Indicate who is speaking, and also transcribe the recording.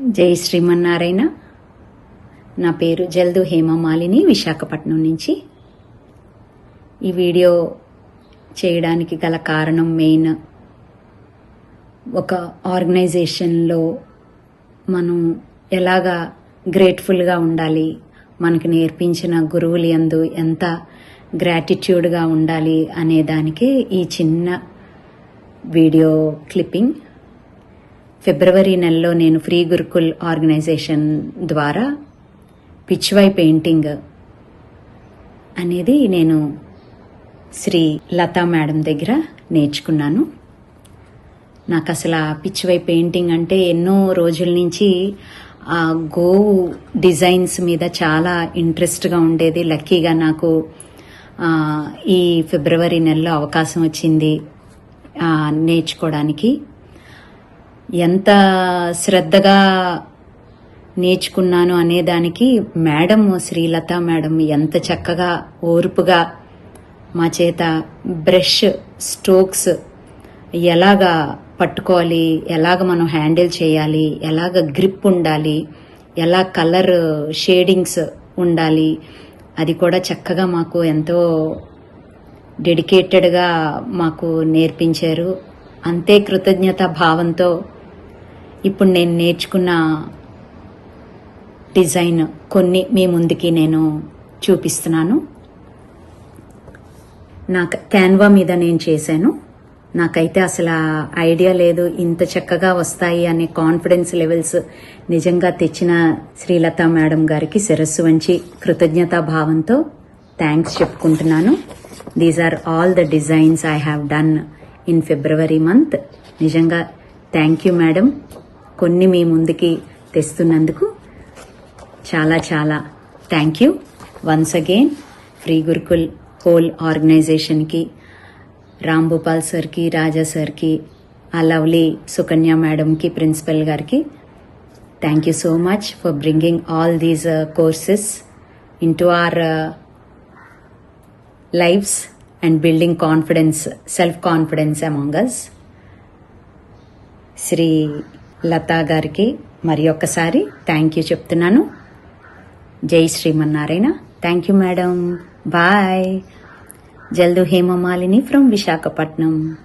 Speaker 1: జై శ్రీమన్నారాయణ. నా పేరు జల్దు హేమమాలిని విశాఖపట్నం నుంచి. ఈ వీడియో చేయడానికి గల కారణం మెయిన్ ఒక ఆర్గనైజేషన్లో మనం ఎలాగా గ్రేట్ఫుల్గా ఉండాలి మనకు నేర్పించిన గురువులు యందు ఎంత గ్రాటిట్యూడ్గా ఉండాలి అనే దానికి ఈ చిన్న వీడియో క్లిప్పింగ్. ఫిబ్రవరి నెలలో నేను ఫ్రీ గురుకుల్ ఆర్గనైజేషన్ ద్వారా పిచ్వై పెయింటింగ్ అనేది నేను శ్రీ లతా మేడం దగ్గర నేర్చుకున్నాను. నాకు అసలు ఆ పిచ్వై పెయింటింగ్ అంటే ఎన్నో రోజుల నుంచి ఆ గోవు డిజైన్స్ మీద చాలా ఇంట్రెస్ట్గా ఉండేది. లక్కీగా నాకు ఈ ఫిబ్రవరి నెలలో అవకాశం వచ్చింది నేర్చుకోవడానికి. ఎంత శ్రద్ధగా నేర్చుకున్నాను అనేదానికి మేడం శ్రీలత మేడం ఎంత చక్కగా ఓర్పుగా మా చేత బ్రష్ స్ట్రోక్స్ ఎలాగా పట్టుకోవాలి ఎలాగ మనం హ్యాండిల్ చేయాలి ఎలాగ గ్రిప్ ఉండాలి ఎలా కలర్ షేడింగ్స్ ఉండాలి అది కూడా చక్కగా మాకు ఎంతో డెడికేటెడ్గా మాకు నేర్పించారు. అంతే కృతజ్ఞత భావంతో ఇప్పుడు నేను నేర్చుకున్న డిజైన్ కొన్ని మీ ముందుకి నేను చూపిస్తున్నాను. నాకు క్యాన్వా మీద నేను చేశాను. నాకైతే అసలు ఐడియా లేదు ఇంత చక్కగా వస్తాయి అనే కాన్ఫిడెన్స్ లెవెల్స్ నిజంగా తెచ్చిన శ్రీలత మేడం గారికి శిరస్సు వంచి కృతజ్ఞతా భావంతో థ్యాంక్స్ చెప్పుకుంటున్నాను. These are all the designs I have done in February month నిజంగా థ్యాంక్ యూ మేడం కొన్ని మీ ముందుకి తెస్తున్నందుకు చాలా చాలా thank you once again free Gurukul whole ఆర్గనైజేషన్కి Ram Bhupal సార్కి రాజా సార్కి ఆ లవ్లీ సుకన్య మేడంకి ప్రిన్సిపల్ గారికి thank you so much for bringing all these courses into our lives and building confidence self confidence among us Shri Latha గారికి మరి ఒక్కసారి థ్యాంక్ యూ చెప్తున్నాను. జై Srimannarayana. Thank you madam bye Jaldu Hemamalini from Visakhapatnam.